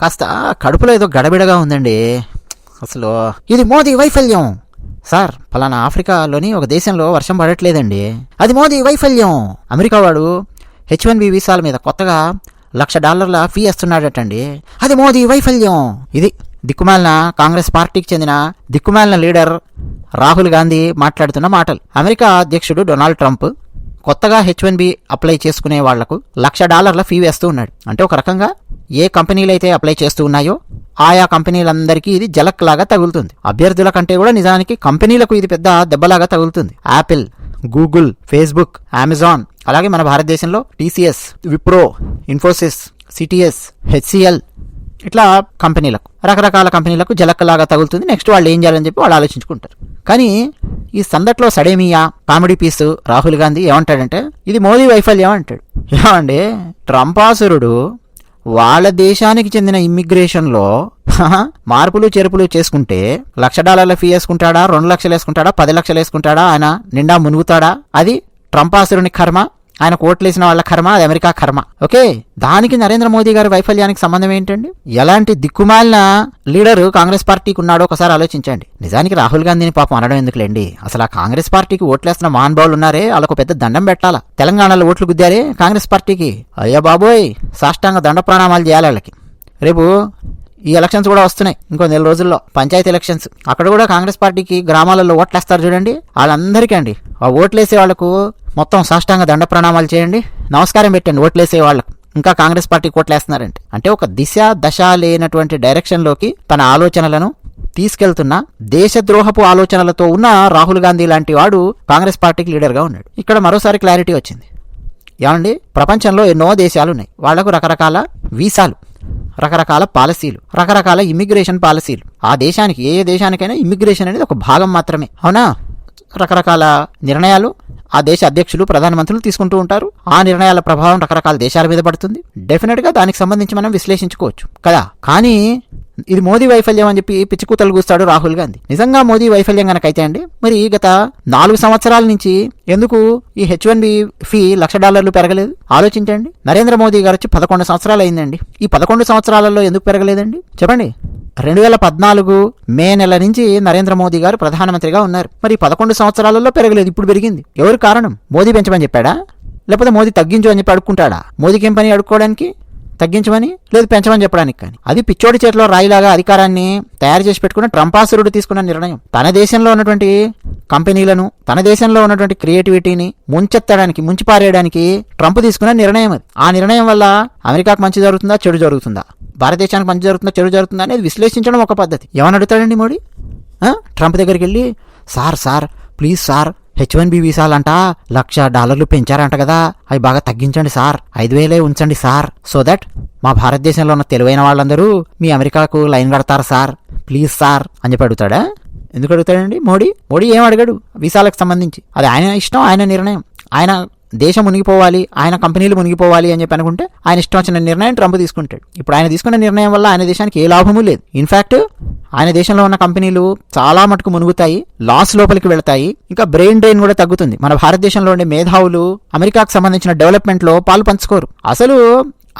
కాస్త కడుపులో ఏదో గడబిడగా ఉందండి. అసలు ఇది మోదీ వైఫల్యం. సార్ ఫలానా ఆఫ్రికాలోని ఒక దేశంలో వర్షం పడట్లేదండి. అది మోదీ వైఫల్యం. అమెరికా వాడు హెచ్ వన్ బి వీసాల మీద కొత్తగా లక్ష డాలర్ల ఫీ వేస్తున్నాడటండి. అది మోదీ వైఫల్యం. ఇది దిక్కుమాలిన కాంగ్రెస్ పార్టీకి చెందిన దిక్కుమాలిన లీడర్ రాహుల్ గాంధీ మాట్లాడుతున్న మాటలు. అమెరికా అధ్యక్షుడు డొనాల్డ్ ట్రంప్ కొత్తగా హెచ్ వన్ బి అప్లై చేసుకునే వాళ్ళకు లక్ష డాలర్ల ఫీ వేస్తూ ఉన్నాడు. అంటే ఒక రకంగా ఏ కంపెనీలు అయితే అప్లై చేస్తూ ఉన్నాయో ఆయా కంపెనీలందరికీ ఇది జలక్ లాగా తగులుతుంది. అభ్యర్థుల కంటే కూడా నిజానికి కంపెనీలకు ఇది పెద్ద దెబ్బలాగా తగులుతుంది. యాపిల్ గూగుల్ ఫేస్బుక్ అమెజాన్ అలాగే మన భారతదేశంలో TCS Wipro Infosys CTS HCL ఇట్లా కంపెనీలకు రకరకాల కంపెనీలకు జలక్కలాగా తగులుతుంది. నెక్స్ట్ వాళ్ళు ఏం చేయాలని చెప్పి వాళ్ళు ఆలోచించుకుంటారు. కానీ ఈ సందట్లో సడేమియా కామెడీ పీస్ రాహుల్ గాంధీ ఏమంటాడంటే ఇది మోదీ వైఫల్యం అంటాడు. ఏమండి? ట్రంపాసురుడు వాళ్ళ దేశానికి చెందిన ఇమ్మిగ్రేషన్లో మార్పులు చేర్పులు చేసుకుంటే లక్ష డాలర్ల ఫీ వేసుకుంటాడా రెండు లక్షలు వేసుకుంటాడా పది లక్షలు వేసుకుంటాడా ఆయన నిండా మునుగుతాడా? అది ట్రంపాసురుని కర్మ? ఆయన కోట్లేసిన వాళ్ళ కర్మ అది అమెరికా కర్మ. ఓకే? దానికి నరేంద్ర మోదీ గారి వైఫల్యానికి సంబంధం ఏంటండి? ఎలాంటి దిక్కుమాలిన లీడరు కాంగ్రెస్ పార్టీకి ఉన్నాడో ఒకసారి ఆలోచించండి. నిజానికి రాహుల్ గాంధీని పాపం అనడం ఎందుకులేండి? అసలు ఆ కాంగ్రెస్ పార్టీకి ఓట్లేస్తున్న మహానుభావులు ఉన్నారే? వాళ్ళకు పెద్ద దండం పెట్టాలా? తెలంగాణలో ఓట్లు గుద్దారే కాంగ్రెస్ పార్టీకి? అయ్యా బాబోయ్! సాష్టాంగ దండ ప్రణామాలు చేయాలి వాళ్ళకి. రేపు ఈ ఎలక్షన్స్ కూడా వస్తున్నాయి. ఇంకో నెల రోజుల్లో పంచాయతీ ఎలక్షన్స్. అక్కడ కూడా కాంగ్రెస్ పార్టీకి గ్రామాలలో ఓట్లేస్తారు చూడండి. వాళ్ళందరికీ అండి ఆ ఓట్లేసే వాళ్ళకు మొత్తం సాష్టాంగ దండ ప్రణామాలు చేయండి. నమస్కారం పెట్టండి ఓట్లేసే వాళ్ళకు. ఇంకా కాంగ్రెస్ పార్టీ ఓట్లేస్తున్నారంటే అంటే ఒక దిశ దశ లేనటువంటి డైరెక్షన్లోకి తన ఆలోచనలను తీసుకెళ్తున్న దేశద్రోహపు ఆలోచనలతో ఉన్న రాహుల్ గాంధీ లాంటి వాడు కాంగ్రెస్ పార్టీకి లీడర్గా ఉన్నాడు. ఇక్కడ మరోసారి క్లారిటీ వచ్చింది. ఏమండి? ప్రపంచంలో ఎన్నో దేశాలు ఉన్నాయి వాళ్ళకు రకరకాల వీసాలు రకరకాల పాలసీలు రకరకాల ఇమ్మిగ్రేషన్ పాలసీలు. ఆ దేశానికి ఏ ఏ దేశానికైనా ఇమ్మిగ్రేషన్ అనేది ఒక భాగం మాత్రమే. అవునా? రకరకాల నిర్ణయాలు ఆ దేశ అధ్యక్షులు ప్రధానమంత్రులు తీసుకుంటూ ఉంటారు. ఆ నిర్ణయాల ప్రభావం రకరకాల దేశాల మీద పడుతుంది. డెఫినెట్గా దానికి సంబంధించి మనం విశ్లేషించుకోవచ్చు. కదా? కానీ ఇది మోదీ వైఫల్యం అని చెప్పి పిచ్చికూతలు కూస్తాడు రాహుల్ గాంధీ. నిజంగా మోదీ వైఫల్యం కనుకైతే అండి మరి గత నాలుగు సంవత్సరాల నుంచి ఎందుకు ఈ హెచ్ వన్ బి ఫీ లక్ష డాలర్లు పెరగలేదు? ఆలోచించండి. నరేంద్ర మోదీ గారు వచ్చి పదకొండు సంవత్సరాలు అయిందండి. ఈ పదకొండు సంవత్సరాలలో ఎందుకు పెరగలేదండి? చెప్పండి. రెండు వేల పద్నాలుగు మే నెల నుంచి నరేంద్ర మోదీ గారు ప్రధానమంత్రిగా ఉన్నారు. మరి పదకొండు సంవత్సరాలలో పెరగలేదు. ఇప్పుడు పెరిగింది. ఎవరు కారణం? మోదీ పెంచమని చెప్పాడా? లేకపోతే మోదీ తగ్గించు అని చెప్పి అడుక్కుంటాడా? మోదీకి ఏం పని అడుక్కోవడానికి? తగ్గించమని లేదు పెంచమని చెప్పడానికి కానీ. అది పిచ్చోడి చేతిలో రాయిలాగా అధికారాన్ని తయారు చేసి పెట్టుకున్న ట్రంపాసురుడు తీసుకున్న నిర్ణయం. తన దేశంలో ఉన్నటువంటి కంపెనీలను తన దేశంలో ఉన్నటువంటి క్రియేటివిటీని ముంచెత్తడానికి ముంచిపారేయడానికి ట్రంప్ తీసుకున్న నిర్ణయం అది. ఆ నిర్ణయం వల్ల అమెరికాకు మంచి జరుగుతుందా చెడు జరుగుతుందా? భారతదేశానికి మంచి జరుగుతుందా చెడు జరుగుతుందా అనేది విశ్లేషించడం ఒక పద్ధతి. ఏమని అడుగుతాడండి మోడీ? ట్రంప్ దగ్గరికి వెళ్ళి sir sir please sir H one B వీసాలంట లక్ష డాలర్లు పెంచారంట కదా. అవి బాగా తగ్గించండి సార్. ఐదు వేలే ఉంచండి సార్. సో దట్ మా భారతదేశంలో ఉన్న తెలివైన వాళ్ళందరూ మీ అమెరికాకు లైన్ కడతారు సార్. ప్లీజ్ సార్ అని చెప్పి అడుగుతాడా? ఎందుకు అడుగుతాడండి మోడీ? మోడీ ఏం అడిగాడు వీసాలకు సంబంధించి. అది ఆయన ఇష్టం ఆయన నిర్ణయం. ఆయన దేశం మునిగిపోవాలి ఆయన కంపెనీలు మునిగిపోవాలి అని చెప్పి అనుకుంటే ఆయన ఇష్టం వచ్చిన నిర్ణయం ట్రంప్ తీసుకుంటాడు. ఇప్పుడు ఆయన తీసుకున్న నిర్ణయం వల్ల ఆయన దేశానికి ఏ లాభము లేదు. ఇన్ఫాక్ట్ ఆయన దేశంలో ఉన్న కంపెనీలు చాలా మటుకు మునుగుతాయి లాస్ లోపలికి వెళతాయి. ఇంకా బ్రెయిన్ డ్రైన్ కూడా తగ్గుతుంది. మన భారతదేశంలో ఉండే మేధావులు అమెరికాకు సంబంధించిన డెవలప్మెంట్లో పాలు పంచుకోరు. అసలు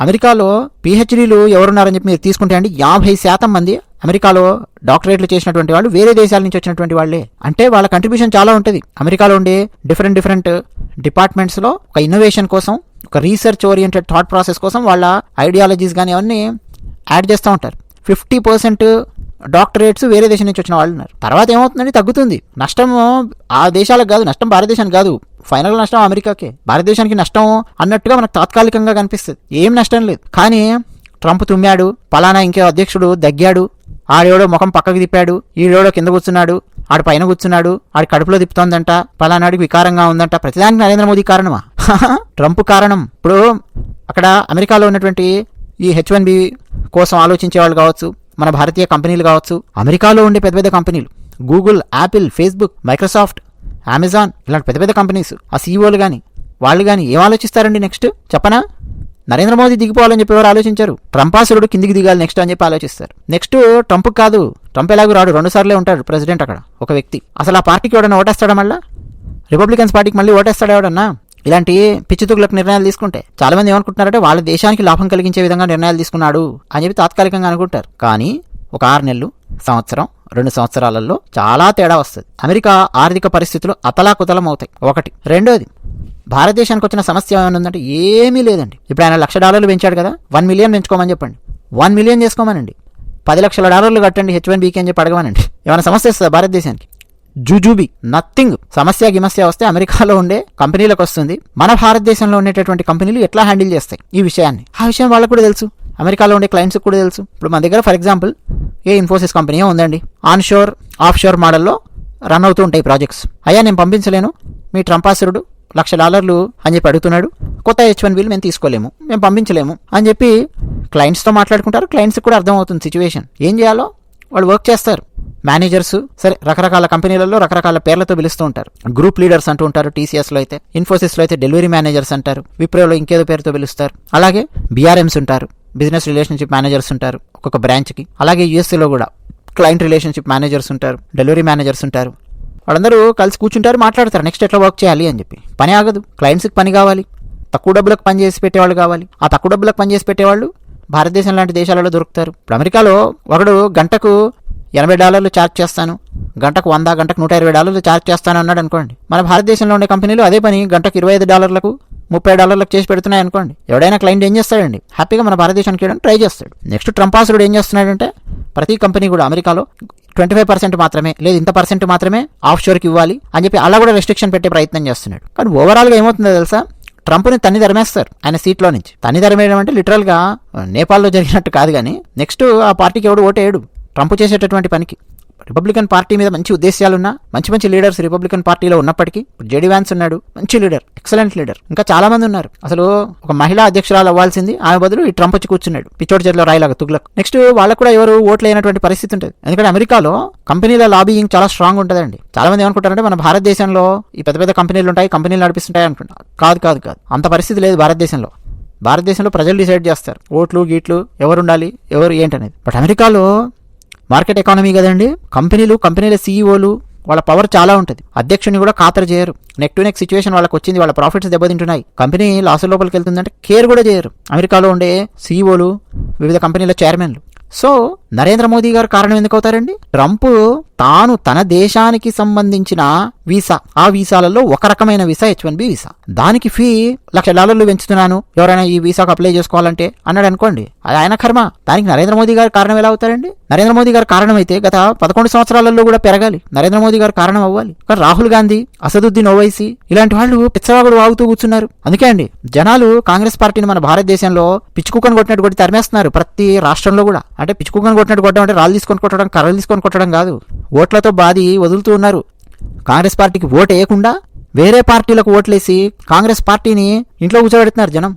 అమెరికాలో పిహెచ్డీలు ఎవరున్నారని చెప్పి మీరు తీసుకుంటే అండి యాభై శాతం మంది అమెరికాలో డాక్టరేట్లు చేసినటువంటి వాళ్ళు వేరే దేశాల నుంచి వచ్చినటువంటి వాళ్ళే. అంటే వాళ్ళ కంట్రిబ్యూషన్ చాలా ఉంటుంది. అమెరికాలో ఉండే డిఫరెంట్ డిఫరెంట్ డిపార్ట్మెంట్స్లో ఒక ఇన్నోవేషన్ కోసం ఒక రీసెర్చ్ ఓరియంటెడ్ థాట్ ప్రాసెస్ కోసం వాళ్ళ ఐడియాలజీస్ కానీ అవన్నీ యాడ్ చేస్తూ ఉంటారు. ఫిఫ్టీ పర్సెంట్ డాక్టరేట్స్ వేరే దేశం నుంచి వచ్చిన వాళ్ళు ఉన్నారు. తర్వాత ఏమవుతుందండి తగ్గుతుంది. నష్టం ఆ దేశాలకు కాదు నష్టం భారతదేశానికి కాదు. ఫైనల్ నష్టం అమెరికాకే. భారతదేశానికి నష్టం అన్నట్టుగా మనకు తాత్కాలికంగా కనిపిస్తుంది. ఏం నష్టం లేదు. కానీ ట్రంప్ తుమ్మాడు పలానా ఇంకే అధ్యక్షుడు దగ్గాడు. ఆడేవడో ముఖం పక్కకి తిప్పాడు ఈడేవడో కింద కూర్చున్నాడు ఆడు పైన కూర్చున్నాడు ఆడి కడుపులో తిప్పుతోందంట పలానాడికి వికారంగా ఉందంట. ప్రతిదానికి నరేంద్ర మోదీ కారణమా? ట్రంప్ కారణం. ఇప్పుడు అక్కడ అమెరికాలో ఉన్నటువంటి ఈ హెచ్ వన్ బి కోసం ఆలోచించే వాళ్ళు కావచ్చు. మన భారతీయ కంపెనీలు కావచ్చు అమెరికాలో ఉండే పెద్ద పెద్ద కంపెనీలు Google Apple Facebook Microsoft Amazon ఇలాంటి పెద్ద పెద్ద కంపెనీస్ ఆ సీఈఓలు కానీ వాళ్ళు కానీ ఏం ఆలోచిస్తారండి నెక్స్ట్ చెప్పనా? నరేంద్ర మోదీ దిగిపోవాలని చెప్పి ఎవరు ఆలోచించారు? ట్రంపాసురుడు కిందికి దిగాలి నెక్స్ట్ అని చెప్పి ఆలోచిస్తారు. నెక్స్ట్ ట్రంప్ కాదు ట్రంప్ ఎలాగో రాడు రెండు సార్లే ఉంటాడు ప్రెసిడెంట్ అక్కడ ఒక వ్యక్తి. అసలు ఆ పార్టీకి ఎవడన్నా ఓటేస్తాడా మళ్ళా? రిపబ్లికన్స్ పార్టీకి మళ్ళీ ఓటేస్తాడా ఎవడన్నా? ఇలాంటి పిచ్చితుగులకు నిర్ణయాలు తీసుకుంటే చాలా మంది ఏమనుకుంటున్నారంటే వాళ్ళ దేశానికి లాభం కలిగించే విధంగా నిర్ణయాలు తీసుకున్నాడు అని చెప్పి తాత్కాలికంగా అనుకుంటారు. కానీ ఒక ఆరు నెలలు సంవత్సరం రెండు సంవత్సరాలలో చాలా తేడా వస్తుంది. అమెరికా ఆర్థిక పరిస్థితులు అతలాకుతలం అవుతాయి ఒకటి. రెండోది భారతదేశానికి వచ్చిన సమస్య ఏమైనా ఉందంటే ఏమీ లేదండి. ఇప్పుడు ఆయన లక్ష డాలర్లు పెంచాడు కదా వన్ మిలియన్ పెంచుకోమని చెప్పండి. వన్ మిలియన్ చేసుకోమనండి. పది లక్షల డాలర్లు కట్టండి హెచ్ వన్ బీకే అని చెప్పి అడగమనండి. ఏమైనా సమస్య వస్తుందా భారతదేశానికి? జుజుబి నథింగ్ సమస్య గిమస్య వస్తే అమెరికాలో ఉండే కంపెనీలకు వస్తుంది. మన భారతదేశంలో ఉండేటటువంటి కంపెనీలు ఎట్లా హ్యాండిల్ చేస్తాయి ఈ విషయాన్ని? ఆ విషయం వాళ్ళకు కూడా తెలుసు. అమెరికాలో ఉండే క్లయింట్స్కి కూడా తెలుసు. ఇప్పుడు మన దగ్గర for example a Infosys company ఉందండి. ఆన్షోర్ ఆఫ్ షోర్ మోడల్లో రన్ అవుతూ ఉంటాయి ప్రాజెక్ట్స్ అయ్యా నేను పంపించలేను. మీ ట్రంపాసురుడు లక్ష డాలర్లు అని చెప్పి అడుగుతున్నాడు. కొత్త హెచ్ వన్ బిల్ మేము తీసుకోలేము. మేము పంపించలేము అని చెప్పి క్లయింట్స్తో మాట్లాడుకుంటారు. క్లయింట్స్కి కూడా అర్థమవుతుంది సిచ్యువేషన్ ఏం చేయాలో? వాళ్ళు వర్క్ చేస్తారు. మేనేజర్స్ సరే రకరకాల కంపెనీలలో రకరకాల పేర్లతో పిలుస్తూ ఉంటారు. గ్రూప్ లీడర్స్ అంటూ ఉంటారు టీసీఎస్లో అయితే. ఇన్ఫోసిస్లో అయితే డెలివరీ మేనేజర్స్ అంటారు విప్రోలో ఇంకేదో పేరుతో పిలుస్తారు. అలాగే బీఆర్ఎంస్ ఉంటారు బిజినెస్ రిలేషన్షిప్ మేనేజర్స్ ఉంటారు ఒక్కొక్క బ్రాంచ్కి. అలాగే యూఎస్సీలో కూడా క్లయింట్ రిలేషన్షిప్ మేనేజర్స్ ఉంటారు డెలివరీ మేనేజర్స్ ఉంటారు. వాళ్ళందరూ కలిసి కూర్చుంటారు మాట్లాడతారు నెక్స్ట్ ఎట్లా వర్క్ చేయాలి అని చెప్పి. పని ఆగదు క్లయింట్స్కి పని కావాలి తక్కువ డబ్బులకు పని చేసి పెట్టేవాళ్ళు కావాలి. ఆ తక్కువ డబ్బులకు పని చేసి పెట్టేవాళ్ళు భారతదేశం లాంటి దేశాలలో దొరుకుతారు. ఇప్పుడు అమెరికాలో ఒకడు గంటకు ఎనభై డాలర్లు ఛార్జ్ చేస్తాను. గంటకు వంద గంటకు నూట ఇరవై డాలర్లు ఛార్జ్ చేస్తాను అన్నాడు అనుకోండి. మన భారతదేశంలో ఉండే కంపెనీలు అదే పని గంటకు ఇరవై ఐదు డాలర్లకు ముప్పై డాలర్లకు చేసి పెడుతున్నాయి అనుకోండి. ఎవడైనా క్లయింట్ ఏం చేస్తాడండి? హ్యాపీగా మన భారతదేశానికి వెళ్ళడం ట్రై చేస్తాడు. నెక్స్ట్ ట్రంపాసుడు ఏం చేస్తున్నాడంటే ప్రతి కంపెనీ కూడా అమెరికాలో ట్వంటీ ఫైవ్ పర్సెంట్ మాత్రమే లేదు ఇంత పర్సెంట్ మాత్రమే ఆఫ్ షోర్కి ఇవ్వాలి అని చెప్పి అలా కూడా రెస్ట్రిక్షన్ పెట్టే ప్రయత్నం చేస్తున్నాడు. కానీ ఓవరాల్గా ఏమవుతుందో తెలుసా? ట్రంప్ని తన్ని ధర్మేస్తారు ఆయన సీట్లో నుంచి. తన్ని ధర్మేయడం అంటే లిటరల్గా నేపాల్లో జరిగినట్టు కాదు కానీ నెక్స్ట్ ఆ పార్టీకి ఎవడు ఓటేయడు ట్రంప్ చేసేటటువంటి పనికి రిపబ్లికన్ పార్టీ మీద మంచి ఉద్దేశాలున్నా మంచి మంచి లీడర్స్ రిపబ్లికన్ పార్టీలో ఉన్నప్పటికీ ఇప్పుడు జేడీ వ్యాన్స్ ఉన్నాడు మంచి లీడర్ ఎక్సలెంట్ లీడర్ ఇంకా చాలా మంది ఉన్నారు. అసలు ఒక మహిళా అధ్యక్షురాలు అవ్వాల్సింది ఆమె బదులు ఈ ట్రంప్ వచ్చి కూర్చున్నాడు పిచ్చోడి చేతిలో రాయిలాగా తుగ్లక్. నెక్స్ట్ వాళ్ళకు కూడా ఎవరు ఓట్లు అయినటువంటి పరిస్థితి ఉంటుంది. ఎందుకంటే అమెరికాలో కంపెనీల లాబీయింగ్ చాలా స్ట్రాంగ్ ఉంటుందండి. చాలా మంది ఏమనుకుంటారంటే మన భారతదేశంలో ఈ పెద్ద పెద్ద కంపెనీలు ఉంటాయి కంపెనీలు నడిపిస్తుంటాయి అనుకుంటారు కాదు కాదు కాదు. అంత పరిస్థితి లేదు భారతదేశంలో. భారతదేశంలో ప్రజలు డిసైడ్ చేస్తారు ఓట్లు గీట్లు ఎవరు ఉండాలి ఎవరు ఏంటనేది. బట్ అమెరికాలో మార్కెట్ ఎకానమీ కదండి. కంపెనీలు కంపెనీల సీఈఓలు వాళ్ళ పవర్ చాలా ఉంటుంది. అధ్యక్షుని కూడా ఖాతరు చేయరు. నెక్ టు నెక్ సిచ్యువేషన్ వాళ్ళకి వచ్చింది వాళ్ళ ప్రాఫిట్స్ దెబ్బతింటున్నాయి. కంపెనీ లాస్ లోపలికి వెళ్తుందంటే కేర్ కూడా చేయరు. అమెరికాలో ఉండే సీఈఓలు వివిధ కంపెనీల చైర్మన్లు సో నరేంద్ర మోదీ గారు కారణం ఎందుకు అవుతారండి? ట్రంప్ తాను తన దేశానికి సంబంధించిన వీసా ఆ వీసాలలో ఒక రకమైన visa H one B visa. దానికి ఫీ లక్ష డాలర్లు పెంచుతున్నాను. ఎవరైనా ఈ వీసాకు అప్లై చేసుకోవాలంటే అన్నాడు అనుకోండి. అది ఆయన కర్మ. దానికి నరేంద్ర మోదీ గారు కారణం ఎలా అవుతారండి? నరేంద్ర మోదీ గారు కారణం అయితే గత పదకొండు సంవత్సరాలలో కూడా పెరగాలి. నరేంద్ర మోదీ గారు కారణం అవ్వాలి. కానీ రాహుల్ గాంధీ అసదుద్దీన్ ఓవైసీ ఇలాంటి వాళ్ళు పిచ్చవాగుడు వాగుతూ కూర్చున్నారు. అందుకే అండి జనాలు కాంగ్రెస్ పార్టీని మన భారతదేశంలో పిచ్చుకుక్కను కొట్టినట్టు కొట్టి తరిమేస్తున్నారు ప్రతి రాష్ట్రంలో కూడా. అంటే పిచ్చుకుక్కను కొట్టినట్టు కొట్టడం అంటే రాళ్ళు తీసుకొని కొట్టడం కర్రలు తీసుకొని కొట్టడం కాదు. ఓట్లతో బాధి వదులుతూ ఉన్నారు. కాంగ్రెస్ పార్టీకి ఓటు వేయకుండా వేరే పార్టీలకు ఓట్లేసి కాంగ్రెస్ పార్టీని ఇంట్లో కూర్చోబెడుతున్నారు జనం.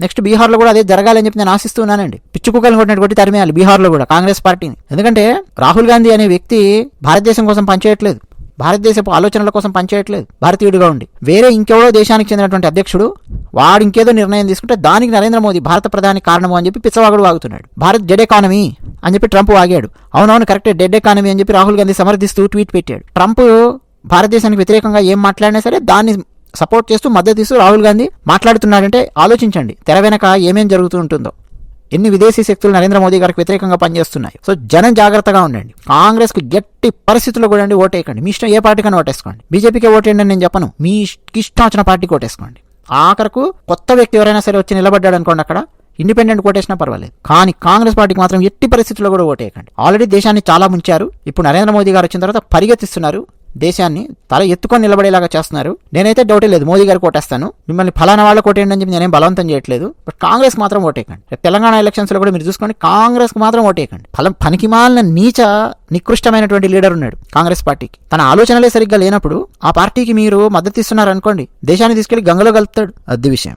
నెక్స్ట్ బీహార్లో కూడా అదే జరగాలని చెప్పి నేను ఆశిస్తున్నానండి పిచ్చి కుక్కలు కొట్టినట్టు కొట్టి తరిమేయాలి బీహార్లో కూడా కాంగ్రెస్ పార్టీని. ఎందుకంటే రాహుల్ గాంధీ అనే వ్యక్తి భారతదేశం కోసం పనిచేయట్లేదు. భారతదేశపు ఆలోచనల కోసం పనిచేయట్లేదు. భారతీయుడిగా ఉండి. వేరే ఇంకెవడో దేశానికి చెందినటువంటి అధ్యక్షుడు వాడు ఇంకేదో నిర్ణయం తీసుకుంటే దానికి నరేంద్ర మోదీ భారత ప్రధాని కారణము అని చెప్పి పిచ్చవాగుడు వాగుతున్నాడు. భారత్ డెడ్ ఎకానమీ అని చెప్పి ట్రంప్ వాగాడు. అవునవును కరెక్టే డెడ్ ఎకానమీ అని చెప్పి రాహుల్ గాంధీ సమర్థిస్తూ ట్వీట్ పెట్టాడు. ట్రంప్ భారతదేశానికి వ్యతిరేకంగా ఏం మాట్లాడినా సరే దాన్ని సపోర్ట్ చేస్తూ మద్దతు ఇస్తూ రాహుల్ గాంధీ మాట్లాడుతున్నాడంటే ఆలోచించండి. తెర వెనక ఏమేం జరుగుతూ ఉంటుందో. ఎన్ని విదేశీ శక్తులు నరేంద్ర మోదీ గారికి వ్యతిరేకంగా పనిచేస్తున్నాయి. సో జనం జాగ్రత్తగా ఉండండి. కాంగ్రెస్కు గట్టి పరిస్థితుల్లో కూడా ఓటేయకండి. మీ ఇష్టం ఏ పార్టీకైనా ఓటేసుకోండి. బీజేపీకే ఓటేయండి అని నేను చెప్పను. మీ ఇష్టం వచ్చిన పార్టీకి ఓటేసుకోండి. ఆఖరకు కొత్త వ్యక్తి ఎవరైనా సరే వచ్చి నిలబడ్డాడు అనుకోండి అక్కడ. ఇండిపెండెంట్ ఓటేసినా పర్వాలేదు. కానీ కాంగ్రెస్ పార్టీకి మాత్రం ఎట్టి పరిస్థితుల్లో కూడా ఓటేయకండి. ఆల్రెడీ దేశాన్ని చాలా ముంచారు. ఇప్పుడు నరేంద్ర మోదీ గారు వచ్చిన తర్వాత పరిగెత్తిస్తున్నారు. దేశాన్ని తల ఎత్తుకొని నిలబడేలాగా చేస్తున్నారు. నేనైతే డౌటే లేదు. మోదీ గారికి ఓటేస్తాను. మిమ్మల్ని ఫలానా వాళ్ళ ఓటేయండి అని చెప్పి నేనేం బలవంతం చేయట్లేదు. బట్ కాంగ్రెస్ మాత్రం ఓటేయకండి. తెలంగాణ ఎలక్షన్స్లో కూడా మీరు చూసుకోండి. కాంగ్రెస్కు మాత్రం ఓటేయకండి. ఫలం పనికిమాలిన నీచ నికృష్టమైనటువంటి లీడర్ ఉన్నాడు కాంగ్రెస్ పార్టీకి. తన ఆలోచనలే సరిగ్గా లేనప్పుడు ఆ పార్టీకి మీరు మద్దతు ఇస్తున్నారు అనుకోండి దేశాన్ని తీసుకెళ్ళి గంగలో కలుపుతాడు. అది విషయం.